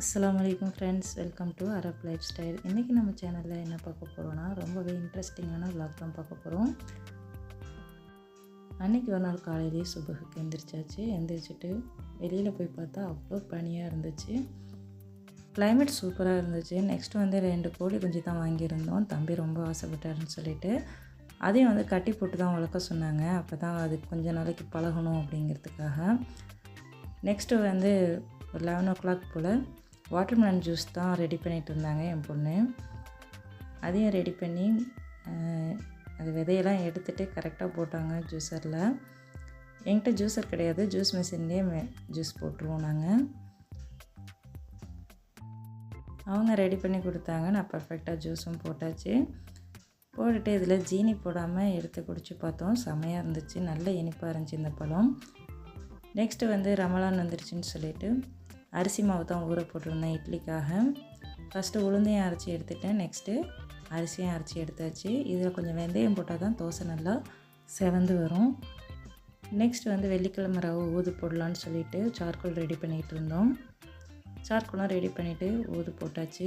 இஸ்லாமலைக்கும் friends welcome to Arab light style இன்றைக்கி நம்ம சேனலில் என்ன பார்க்க போகிறோன்னா ரொம்பவே இன்ட்ரெஸ்டிங்கான விளாக் தான் பார்க்க போகிறோம் அன்றைக்கி ஒரு நாள் காலையிலேயே சுபகுக்கு எந்திரிச்சாச்சு. எந்திரிச்சிட்டு வெளியில் போய் பார்த்தா அவ்வளோ பனியாக இருந்துச்சு. கிளைமேட் சூப்பராக இருந்துச்சு. நெக்ஸ்ட் வந்து ரெண்டு கோழி குஞ்சு தான் வாங்கியிருந்தோம். தம்பி ரொம்ப ஆசைப்பட்டாருன்னு சொல்லிட்டு அதையும் வந்து கட்டி போட்டு தான் வளர்க்க சொன்னாங்க. அப்போ தான் அது கொஞ்ச நாளைக்கு பழகணும் அப்படிங்கிறதுக்காக. நெக்ஸ்ட்டு வந்து ஒரு லெவன் ஓ கிளாக் போல் வாட்டர்மெலன் ஜூஸ் தான் ரெடி பண்ணிகிட்டு இருந்தாங்க என் பொண்ணு. அதையும் ரெடி பண்ணி அது விதையெல்லாம் எடுத்துகிட்டு கரெக்டாக போட்டாங்க ஜூஸரில் என்கிட்ட ஜூஸர் கிடையாது ஜூஸ் மிஷின்லேயே ஜூஸ் போட்டுருவோம் நாங்கள் அவங்க ரெடி பண்ணி கொடுத்தாங்க நான் பர்ஃபெக்டாக ஜூஸும் போட்டாச்சு. போட்டுட்டு இதில் ஜீனி போடாமல் எடுத்து குடிச்சு பார்த்தோம் செமையாக இருந்துச்சு நல்ல இனிப்பாக இருந்துச்சு இந்த பழம். நெக்ஸ்ட்டு வந்து ரமலான் வந்துருச்சுன்னு சொல்லிட்டு அரிசி மாவு தான் ஊற போட்டிருந்தேன் இட்லிக்காக. ஃபஸ்ட்டு உளுந்தையும் அரைச்சி எடுத்துட்டேன். நெக்ஸ்ட்டு அரிசியும் அரைச்சி எடுத்தாச்சு. இதில் கொஞ்சம் வெந்தயம் போட்டால் தான் தோசை நல்லா செவந்து வரும். நெக்ஸ்ட் வந்து வெள்ளிக்கிழமை ரவை ஊது போடலான்னு சொல்லிட்டு சார்கோல் ரெடி பண்ணிகிட்டு இருந்தோம். சார்கோலாம் ரெடி பண்ணிவிட்டு ஊது போட்டாச்சு.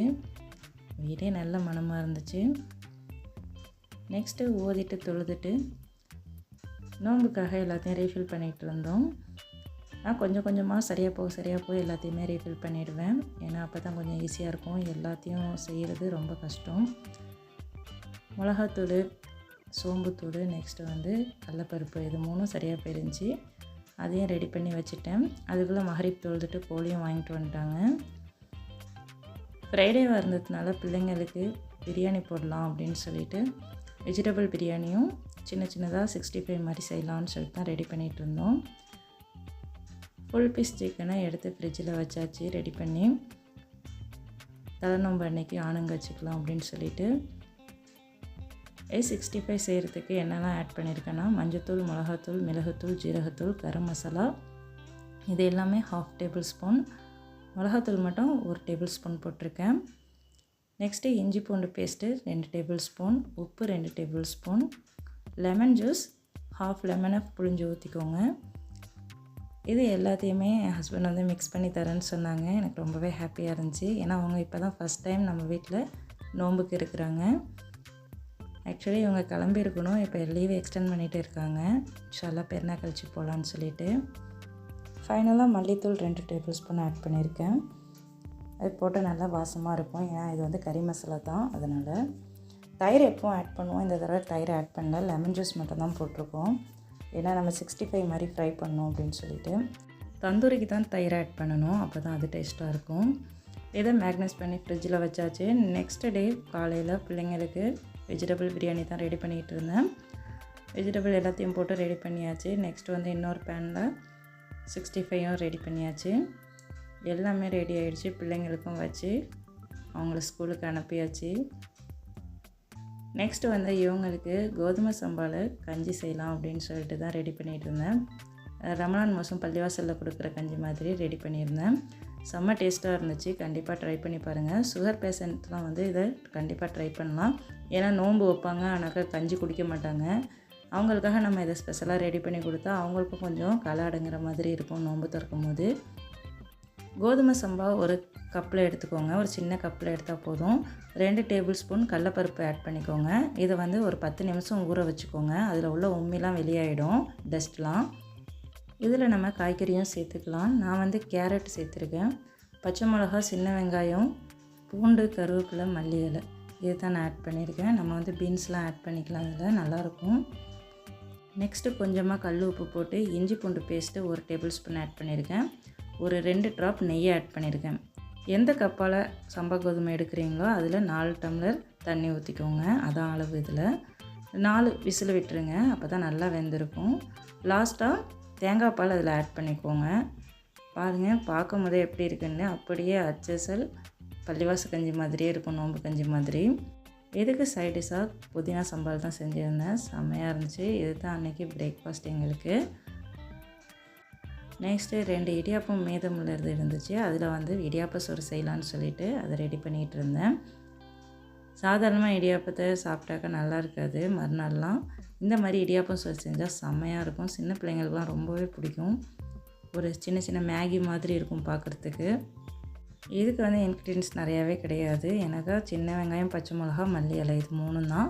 வீடே நல்ல மணமாக இருந்துச்சு. நெக்ஸ்ட்டு ஊதிட்டு தொழுதுட்டு நோம்புக்காக எல்லாத்தையும் ரீஃபில் பண்ணிகிட்டு இருந்தோம். நான் கொஞ்சம் கொஞ்சமாக சரியாக போக சரியாக போய் எல்லாத்தையுமே ரீஃபில் பண்ணிவிடுவேன் ஏன்னா அப்போ தான் கொஞ்சம் ஈஸியாக இருக்கும். எல்லாத்தையும் செய்கிறது ரொம்ப கஷ்டம். மிளகாத்தூள் சோம்புத்தூள் நெக்ஸ்ட்டு வந்து கடலப்பருப்பு இது மூணும் சரியாக போயிருந்துச்சு. அதையும் ரெடி பண்ணி வச்சுட்டேன். அதுக்குள்ளே மஹரிப் தொழுதுட்டு கோழியும் வாங்கிட்டு வந்துட்டாங்க. ஃப்ரைடேவாக இருந்ததுனால பிள்ளைங்களுக்கு பிரியாணி போடலாம் அப்படின்னு சொல்லிட்டு வெஜிடபிள் பிரியாணியும் சின்ன சின்னதாக சிக்ஸ்டி ஃபைவ் மாதிரி செய்யலாம்னு சொல்லிட்டு தான் ரெடி பண்ணிகிட்டு இருந்தோம். ஃபுல் பீஸ் சிக்கனை எடுத்து ஃப்ரிட்ஜில் வச்சாச்சு ரெடி பண்ணி. தலைநோம்பு அன்னைக்கு ஆணுங்க வச்சுக்கலாம் அப்படின்னு சொல்லிட்டு. ஏ சிக்ஸ்டி ஃபைவ் செய்கிறதுக்கு என்னெல்லாம் ஆட் பண்ணியிருக்கேன்னா மஞ்சத்தூள் மிளகாத்தூள் மிளகுத்தூள் ஜீரகத்தூள் கரம் மசாலா. இது எல்லாமே ஹாஃப் டேபிள் ஸ்பூன் மிளகாத்தூள் மட்டும் ஒரு டேபிள் ஸ்பூன் போட்டிருக்கேன். நெக்ஸ்ட்டு இஞ்சி பூண்டு பேஸ்ட்டு ரெண்டு டேபிள் ஸ்பூன் உப்பு ரெண்டு tablespoon lemon juice half லெமனை புழிஞ்சு ஊற்றிக்கோங்க இது எல்லாத்தையுமே என் ஹஸ்பண்ட் வந்து மிக்ஸ் பண்ணி தரேன்னு சொன்னாங்க. எனக்கு ரொம்பவே ஹாப்பியாக இருந்துச்சு. ஏன்னா அவங்க இப்போ தான் ஃபஸ்ட் டைம் நம்ம வீட்டில் நோன்புக்கு இருக்கிறாங்க. ஆக்சுவலி இவங்க கிளம்பியிருக்கணும். இப்போ லீவ் எக்ஸ்டெண்ட் பண்ணிகிட்டு இருக்காங்க. இன்ஷால்லா பெருனா கழிச்சு போகலான்னு சொல்லிட்டு. ஃபைனலாக மல்லித்தூள் ரெண்டு டேபிள் ஸ்பூன் ஆட் பண்ணியிருக்கேன். அது போட்டு நல்லா வாசமாக இருக்கும். ஏன்னா இது வந்து கறி மசாலா தான். அதனால் தயிர் எப்பவும் ஆட் பண்ணுவோம். இந்த தடவை தயிர் ஆட் பண்ணல. லெமன் ஜூஸ் மட்டும் தான் போட்டிருக்கோம். ஏன்னா நம்ம சிக்ஸ்டி ஃபைவ் மாதிரி ஃப்ரை பண்ணோம் அப்படின்னு சொல்லிட்டு. தந்தூரிக்கு தான் தயிர் ஆட் பண்ணணும். அப்போ தான் அது டேஸ்ட்டாக இருக்கும். இதை மேக்னஸ் பண்ணி ஃப்ரிட்ஜில் வச்சாச்சு. நெக்ஸ்ட் டே காலையில் பிள்ளைங்களுக்கு வெஜிடபிள் பிரியாணி தான் ரெடி பண்ணிகிட்டு இருந்தேன். வெஜிடபிள் எல்லாத்தையும் போட்டு ரெடி பண்ணியாச்சு. நெக்ஸ்ட் வந்து இன்னொரு பேனில் சிக்ஸ்டி ஃபைவும் ரெடி பண்ணியாச்சு. எல்லாமே ரெடி ஆகிடுச்சு பிள்ளைங்களுக்கும் வச்சு அவங்கள ஸ்கூலுக்கு அனுப்பியாச்சு. நெக்ஸ்ட்டு வந்து இவங்களுக்கு கோதுமை சம்பாவில் கஞ்சி செய்யலாம் அப்படின்னு சொல்லிட்டு தான் ரெடி பண்ணிகிட்டு இருந்தேன். ரமணான் மாதம் பள்ளிவாசலில் கொடுக்குற கஞ்சி மாதிரி ரெடி பண்ணியிருந்தேன். செம்ம டேஸ்ட்டாக இருந்துச்சு. கண்டிப்பாக ட்ரை பண்ணி பாருங்கள் சுகர் பேஷண்ட்லாம் வந்து இதை கண்டிப்பாக ட்ரை பண்ணலாம். ஏன்னா நோன்பு வைப்பாங்க ஆனாக்கா கஞ்சி குடிக்க மாட்டாங்க. அவங்களுக்காக நம்ம இதை ஸ்பெஷலாக ரெடி பண்ணி கொடுத்தா அவங்களுக்கும் கொஞ்சம் களை அடங்குற மாதிரி இருக்கும் நோன்பு திறக்கும் போது கோதுமை சம்பா ஒரு கப்பில் எடுத்துக்கோங்க. ஒரு சின்ன கப்பில் எடுத்தால் போதும். ரெண்டு டேபிள் ஸ்பூன் கடலப்பருப்பு ஆட் பண்ணிக்கோங்க. இதை வந்து ஒரு பத்து நிமிஷம் ஊற வச்சுக்கோங்க. அதில் உள்ள உம்மிலாம் வெளியாயிடும் டஸ்ட்லாம் இதில் நம்ம காய்கறியும் சேர்த்துக்கலாம். நான் வந்து கேரட் சேர்த்துருக்கேன். பச்சை மிளகா சின்ன வெங்காயம் பூண்டு கருவேப்பிலை மல்லி இலை. இது தான் நான் ஆட் பண்ணியிருக்கேன். நம்ம வந்து பீன்ஸ்லாம் ஆட் பண்ணிக்கலாம். இதில் நல்லாயிருக்கும். நெக்ஸ்ட்டு கொஞ்சமாக கல் உப்பு போட்டு இஞ்சி பூண்டு பேஸ்ட்டு ஒரு டேபிள் ஸ்பூன் ஆட் பண்ணியிருக்கேன். ஒரு ரெண்டு ட்ராப் நெய்யை ஆட் பண்ணியிருக்கேன். எந்த கப்பால் சம்பா கோதுமை எடுக்கிறீங்களோ அதில் நாலு டம்ளர் தண்ணி ஊற்றிக்கோங்க அதான் அளவு இதில். நாலு விசில் விட்டுருங்க. அப்போ தான் நல்லா வெந்திருக்கும். லாஸ்ட்டாக தேங்காய் பால் அதில் ஆட் பண்ணிக்கோங்க. பாருங்கள் பார்க்கும் போதே எப்படி இருக்குன்னு. அப்படியே அச்சசல் பள்ளிவாச கஞ்சி மாதிரியே இருக்கும் நோம்பு கஞ்சி மாதிரி. இதுக்கு சைடிஷாக புதினா சம்பால் தான் செஞ்சுருந்தேன். செம்மையாக இருந்துச்சு. இது தான் அன்றைக்கி பிரேக்ஃபாஸ்ட் எங்களுக்கு. நெக்ஸ்ட்டு ரெண்டு இடியாப்பம் மீதமுள்ளது இருந்துச்சு. அதில் வந்து இடியாப்ப சோறு செய்யலான்னு சொல்லிட்டு அதை ரெடி பண்ணிகிட்டு இருந்தேன். சாதாரணமாக இடியாப்பத்தை சாப்பிட்டாக்கா நல்லா இருக்காது மறுநாள்லாம். இந்த மாதிரி இடியாப்பம் சோறு செஞ்சால் செம்மையாக இருக்கும். சின்ன பிள்ளைங்களுக்குலாம் ரொம்பவே பிடிக்கும். ஒரு சின்ன சின்ன மேகி மாதிரி இருக்கும் பார்க்குறதுக்கு. இதுக்கு வந்து இன்க்ரீடியன்ஸ் நிறையாவே கிடையாது. எனக்கு சின்ன வெங்காயம் பச்சை மிளகா மல்லி இலை இது மூணும் தான்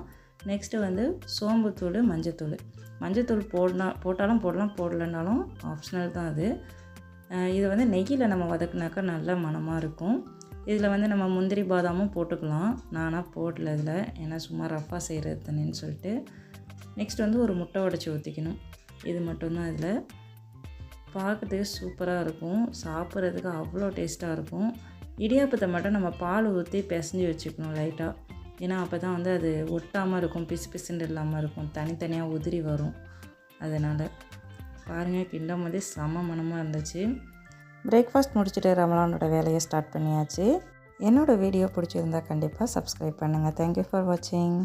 நெக்ஸ்ட்டு வந்து சோம்புத்தூள் மஞ்சத்தூள். மஞ்சத்தூள் போடனா போட்டாலும் போடலாம் போடலைனாலும் ஆப்ஷனல் தான் அது. இது வந்து நெய்யில் நம்ம வதக்குனாக்கா நல்ல மணமாக இருக்கும். இதில் வந்து நம்ம முந்திரி பாதாமும் போட்டுக்கலாம். நானாக போடல இதில். ஏன்னா சும்மா ரஃப்பாக செய்கிறது தானேன்னு சொல்லிட்டு. நெக்ஸ்ட் வந்து ஒரு முட்டை உடச்சி ஊற்றிக்கணும் இது மட்டும்தான் இதில். பார்க்குறதுக்கு சூப்பராக இருக்கும். சாப்பிட்றதுக்கு அவ்வளோ டேஸ்ட்டாக இருக்கும். இடியாப்பத்தை மட்டும் நம்ம பால் ஊற்றி பிசைஞ்சு வச்சுக்கணும் லைட்டாக ஏன்னா அப்போ தான் வந்து அது ஒட்டாமல் இருக்கும் பிசு பிசுன்னு இல்லாமல் இருக்கும். தனித்தனியாக உதிரி வரும். அதனால் பாருங்கள் கிண்டம் போதே செம மனமாக இருந்துச்சு. பிரேக்ஃபாஸ்ட் முடிச்சுட்டு ரமலானோட வேலையை ஸ்டார்ட் பண்ணியாச்சு. என்னோடய வீடியோ பிடிச்சிருந்தா கண்டிப்பாக சப்ஸ்கிரைப் பண்ணுங்கள் தேங்க்யூ ஃபார் வாட்சிங்